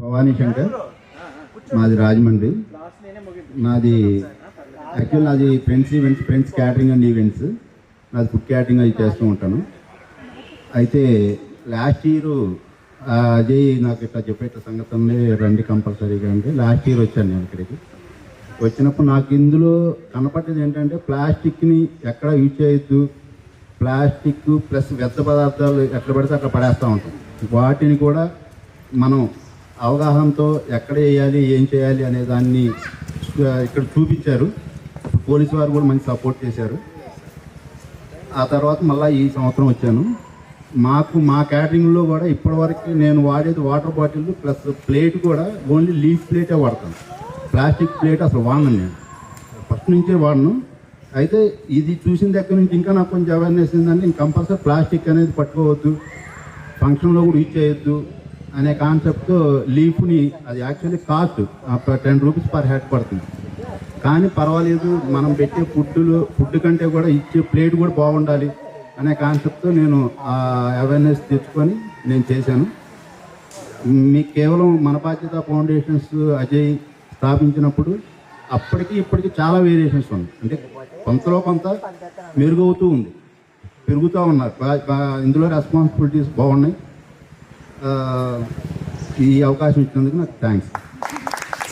భవానీ శంకర్ మాది రాజమండ్రి. నాది యాక్చువల్ నాది friends events friends catering and events నాది ఫుడ్ క్యాటరింగ్ అది చేస్తూ ఉంటాను. అయితే లాస్ట్ ఇయర్ అజయ్ నాకు ఇట్లా చెప్పేట సంగతి రండి కంపల్సరీగా అంటే లాస్ట్ ఇయర్ వచ్చాను నేను ఇక్కడికి. వచ్చినప్పుడు నాకు ఇందులో కనపడ్డది ఏంటంటే ప్లాస్టిక్ని ఎక్కడ యూజ్ చేయొద్దు. ప్లాస్టిక్ ప్లస్ వ్యర్థ పదార్థాలు ఎట్లా పడితే అక్కడ పడేస్తూ ఉంటాం. వాటిని కూడా మనం అవగాహనతో ఎక్కడ వేయాలి ఏం చేయాలి అనే దాన్ని ఇక్కడ చూపించారు. పోలీసు వారు కూడా మంచి సపోర్ట్ చేశారు. ఆ తర్వాత మళ్ళీ ఈ సంవత్సరం వచ్చాను. మాకు మా క్యాటరింగ్లో కూడా ఇప్పటివరకు నేను వాడేది వాటర్ బాటిల్ ప్లస్ ప్లేట్ కూడా ఓన్లీ లీఫ్ ప్లేటే వాడతాను ప్లాస్టిక్ ప్లేట్ అసలు వాడను నేను. ఫస్ట్ నుంచే వాడను. అయితే ఇది చూసిన దగ్గర నుంచి ఇంకా నాకు కొంచెం అవేర్నెస్ ఏంటంటే కంపల్సరీ ప్లాస్టిక్ అనేది పట్టుకోవద్దు. ఫంక్షన్లో కూడా యూజ్ చేయొద్దు. అనే కాన్సెప్ట్తో లీఫ్ని అది actually cost ten rupees per head పడుతుంది. కానీ పర్వాలేదు మనం పెట్టే ఫుడ్లు ఫుడ్ కంటే కూడా ఇచ్చే ప్లేట్ కూడా బాగుండాలి అనే కాన్సెప్ట్తో నేను ఆ అవేర్నెస్ తెచ్చుకొని నేను చేశాను. మీకు కేవలం మన బాధ్యత ఫౌండేషన్స్ అజయ్ స్థాపించినప్పుడు అప్పటికి ఇప్పటికి చాలా వేరియేషన్స్ ఉన్నాయి. అంటే కొంతలో కొంత మెరుగవుతూ ఉంది పెరుగుతూ ఉన్నారు. ఇందులో రెస్పాన్సిబిలిటీస్ బాగున్నాయి. ఈ అవకాశం ఇచ్చినందుకు నాకు థ్యాంక్స్